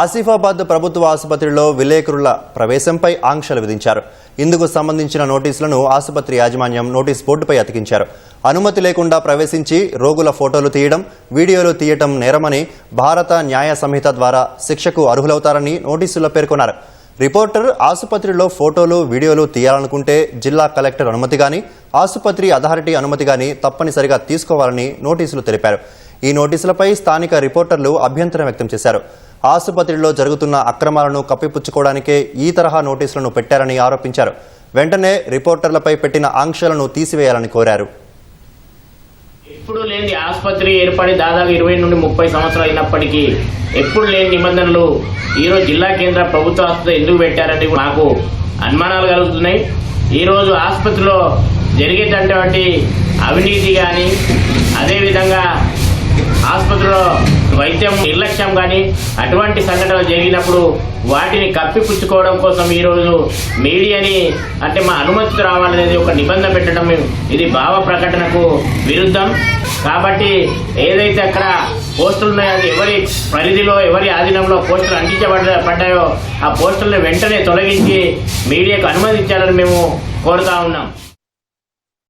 ఆసిఫాబాద్ ప్రభుత్వ ఆసుపత్రిలో విలేకరుల ప్రవేశంపై ఆంక్షలు విధించారు. ఇందుకు సంబంధించిన నోటీసులను ఆసుపత్రి యాజమాన్యం నోటీస్ బోర్డుపై అతికించారు. అనుమతి లేకుండా ప్రవేశించి రోగుల ఫోటోలు తీయడం వీడియోలు తీయటం నేరమని భారత న్యాయ సంహిత ద్వారా శిక్షకు అర్హులవుతారని నోటీసులో పేర్కొన్నారు. రిపోర్టర్ ఆసుపత్రిలో ఫోటోలు వీడియోలు తీయాలనుకుంటే జిల్లా కలెక్టర్ అనుమతి గాని ఆసుపత్రి అథారిటీ అనుమతి గాని తప్పనిసరిగా తీసుకోవాలని నోటీసులు తెలిపారు. ఈ నోటీసులపై స్థానిక రిపోర్టర్లు అభ్యంతరం వ్యక్తం చేశారు. ఆసుపత్రిలో జరుగుతున్న అక్రమాలను కప్పిపుచ్చుకోవడానికే ఈ తరహా నోటీసులను పెట్టారని ఆరోపించారు. వెంటనే రిపోర్టర్లపై పెట్టిన ఆంక్షలను తీసివేయాలని కోరారు. ఎప్పుడు లేని ఆసుపత్రి ఏర్పడి దాదాపు ఇరవై నుండి ముప్పై సంవత్సరాలు అయినప్పటికీ ఎప్పుడు లేని నిబంధనలు ఈరోజు జిల్లా కేంద్ర ప్రభుత్వ ఆసుపత్రి ఎందుకు పెట్టారని నాకు అనుమానాలు కలుగుతున్నాయి. ఈరోజు ఆసుపత్రిలో జరిగేటటువంటి అవినీతి కానీ అదేవిధంగా ఆసుపత్రిలో వైద్యం నిర్లక్ష్యం కానీ అటువంటి సంఘటనలు జరిగినప్పుడు వాటిని కప్పిపుచ్చుకోవడం కోసం ఈరోజు మీడియాని అంటే మా అనుమతి రావాలనేది ఒక నిబంధన పెట్టడం ఇది భావ ప్రకటనకు విరుద్ధం. కాబట్టి ఏదైతే అక్కడ పోస్టులు ఉన్నాయో అది ఎవరి పరిధిలో ఎవరి ఆధీనంలో పోస్టులు అంటించబడ్డ పడ్డాయో ఆ పోస్టులను వెంటనే తొలగించి మీడియాకు అనుమతించాలని మేము కోరుతా ఉన్నాం.